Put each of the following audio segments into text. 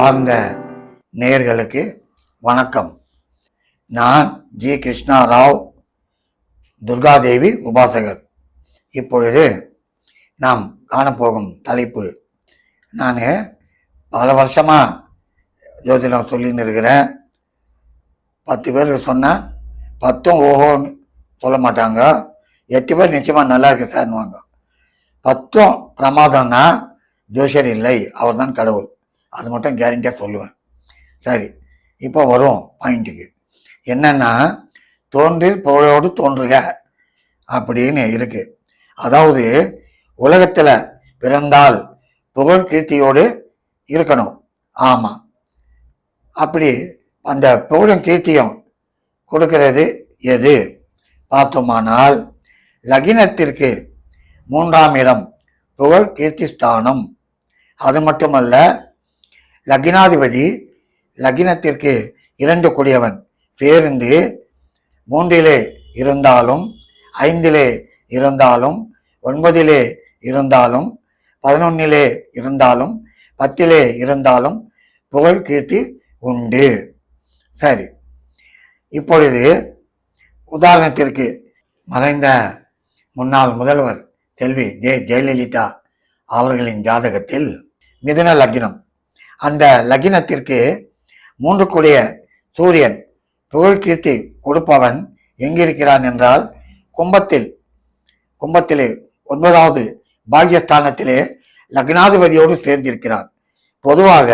அன்பார்ந்த நேர்களுக்கு வணக்கம். நான் ஜி. கிருஷ்ணா ராவ் துர்காதேவி உபாசகர். இப்பொழுது நாம் காணப்போகும் தலைப்பு. நான் பல வருஷமாக ஜோதிடம் சொல்லின்னு இருக்கிறேன். பத்து பேர் சொன்னால் பத்தும் ஓஹோன்னு சொல்ல மாட்டாங்க. எட்டு பேர் நிச்சயமாக நல்லா இருக்கு சார்னுவாங்க பத்தும் பிரமாதம்னா ஜோஷர் இல்லை அவர் தான் கடவுள். அது மட்டும் கேரண்டியாக சொல்லுவேன். சரி இப்போ வரும் பாயிண்ட்டுக்கு என்னென்னா தோன்றில் புகழோடு தோன்றுக அப்படின்னு இருக்கு. அதாவது உலகத்தில் பிறந்தால் புகழ் கீர்த்தியோடு இருக்கணும். ஆமாம் அப்படி அந்த புகழும் கீர்த்தியும் கொடுக்கிறது எது? பார்த்தோமானால் லகினத்திற்கு மூன்றாம் இடம் புகழ் கீர்த்தி ஸ்தானம். அது மட்டுமல்ல லக்னாதிபதி லக்னத்திற்கு இரண்டு கூடியவன். பேருந்து மூன்றிலே இருந்தாலும் ஐந்திலே இருந்தாலும் ஒன்பதிலே இருந்தாலும் பதினொன்னிலே இருந்தாலும் பத்திலே இருந்தாலும் புகழ் கீர்த்தி உண்டு. சரி இப்பொழுது உதாரணத்திற்கு மறைந்த முன்னாள் முதல்வர் செல்வி ஜெ. ஜெயலலிதா அவர்களின் ஜாதகத்தில் மிதுன லக்னம் அந்த லக்னத்திற்கு மூன்று கூடிய சூரியன் புகழ் கீர்த்தி கொடுப்பவன் எங்கிருக்கிறான் என்றால் கும்பத்தில் கும்பத்திலே ஒன்பதாவது பாகியஸ்தானத்திலே லக்னாதிபதியோடு சேர்ந்திருக்கிறான். பொதுவாக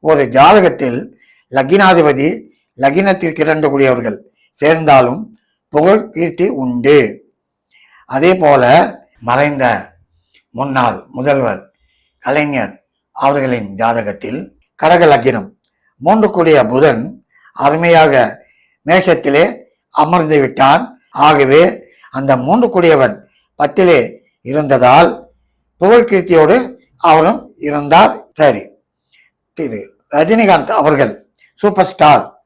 ஒரு ஜாதகத்தில் லக்னாதிபதி லக்னத்திற்கு இரண்டு கூடியவர்கள் சேர்ந்தாலும் புகழ் கீர்த்தி உண்டு. அதே போல மறைந்த முன்னாள் முதல்வர் கலைஞர் அவர்களின் ஜாதகத்தில் கடக லக்னம். மூன்று கூடிய புதன் அருமையாக மேஷத்திலே அமர்ந்து விட்டான். ஆகவே அந்த மூன்று கூடியவன் பத்திலே இருந்ததால் புகழ்கீர்த்தியோடு அவரும் இருந்தார். சரி. திரு ரஜினிகாந்த் அவர்கள் சூப்பர் ஸ்டார்.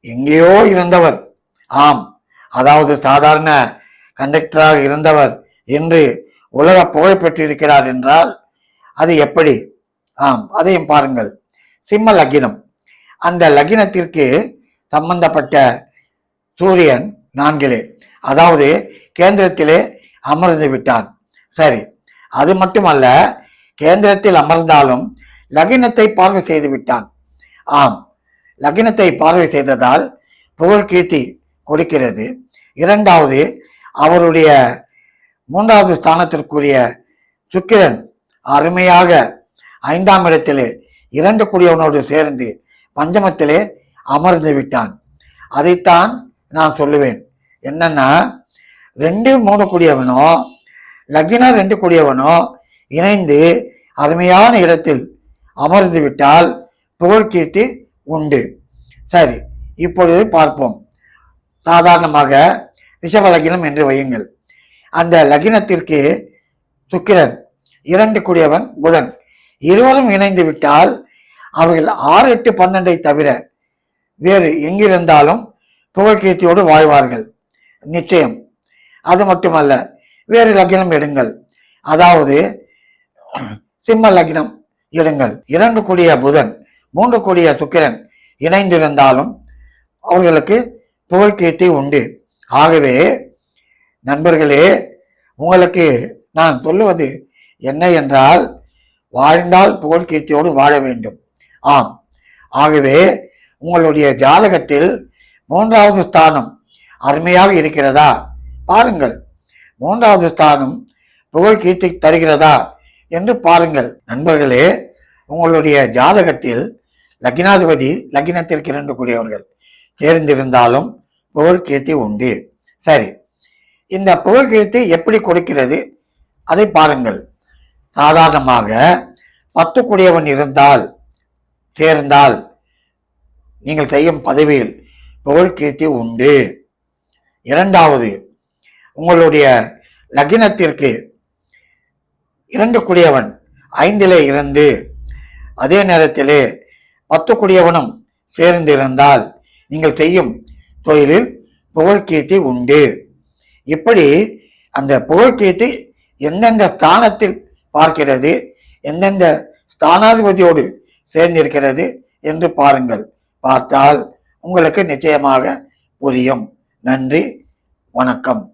எங்கேயோ இருந்தவர். ஆம். அதாவது சாதாரண கண்டக்டராக இருந்தவர் என்று உலக புகழ் பெற்றிருக்கிறார் என்றால் அது எப்படி? ஆம் அதையும் பாருங்கள். சிம்ம லக்கினம். அந்த லக்னத்திற்கு சம்பந்தப்பட்ட சூரியன் நான்கிலே அதாவது கேந்திரத்திலே அமர்ந்து விட்டான். சரி அது மட்டுமல்ல கேந்திரத்தில் அமர்ந்தாலும் லகினத்தை பார்வை செய்து விட்டான். ஆம் லகினத்தை பார்வை செய்ததால் புகழ் கீர்த்தி கொடுக்கிறது. இரண்டாவது அவருடைய மூன்றாவது ஸ்தானத்திற்குரிய சுக்கிரன் அருமையாக ஐந்தாம் இடத்திலே இரண்டு குடியவனோடு சேர்ந்து பஞ்சமத்திலே அமர்ந்து விட்டான். அதைத்தான் நான் சொல்லுவேன். என்னன்னா ரெண்டு மூணு கூடியவனோ லக்னம் ரெண்டு கூடியவனோ இணைந்து அருமையான இடத்தில் அமர்ந்து விட்டால் புகழ்கீர்த்தி உண்டு. சரி இப்பொழுது பார்ப்போம். சாதாரணமாக ரிஷப லக்னம் என்று வையுங்கள். அந்த லக்னத்திற்கு சுக்கிரன் இரண்டு கூடியவன் புதன். இருவரும் இணைந்து விட்டால் அவர்கள் ஆறு எட்டு பன்னெண்டை தவிர வேறு எங்கிருந்தாலும் புகழ்கீர்த்தியோடு வாழ்வார்கள். நிச்சயம். அது மட்டுமல்ல வேறு லக்னம் எடுங்கள். அதாவது சிம்ம லக்னம் எடுங்கள். இரண்டு கூடிய புதன் மூன்று கூடிய சுக்கிரன் இணைந்திருந்தாலும் அவர்களுக்கு புகழ்கீர்த்தி உண்டு. ஆகவே நண்பர்களே உங்களுக்கு நான் சொல்லுவது என்ன என்றால் வாழ்ந்தால் புகழ் கீர்த்தியோடு வாழ வேண்டும். ஆம். ஆகவே உங்களுடைய ஜாதகத்தில் மூன்றாவது ஸ்தானம் அருமையாக இருக்கிறதா? பாருங்கள். மூன்றாவது ஸ்தானம் புகழ் கீர்த்தி தருகிறதா என்று பாருங்கள். நண்பர்களே உங்களுடைய ஜாதகத்தில் லக்னாதிபதி லக்னத்திற்கு இரண்டு கூடியவர்கள். சேர்ந்திருந்தாலும் புகழ் கீர்த்தி உண்டு. சரி. இந்த புகழ் கீர்த்தி எப்படி கொடுக்கிறது? அதை பாருங்கள். சாதாரணமாக பத்துக்குடியவன் இருந்தால் சேர்ந்தால் நீங்கள் செய்யும் பதவியில் புகழ் கீர்த்தி உண்டு. இரண்டாவது உங்களுடைய லக்னத்திற்கு இரண்டு குடியவன் ஐந்திலே இருந்து அதே நேரத்திலே பத்து குடியவனும் சேர்ந்திருந்தால் நீங்கள் செய்யும் தொழிலில் புகழ்கீர்த்தி உண்டு. இப்படி அந்த புகழ்கீர்த்தி எந்தெந்த ஸ்தானத்தில் பார்க்கிறது எந்தெந்த ஸ்தானாதிபதியோடு சேர்ந்திருக்கிறது என்று பாருங்கள். பார்த்தால் உங்களுக்கு நிச்சயமாக புரியும். நன்றி வணக்கம்.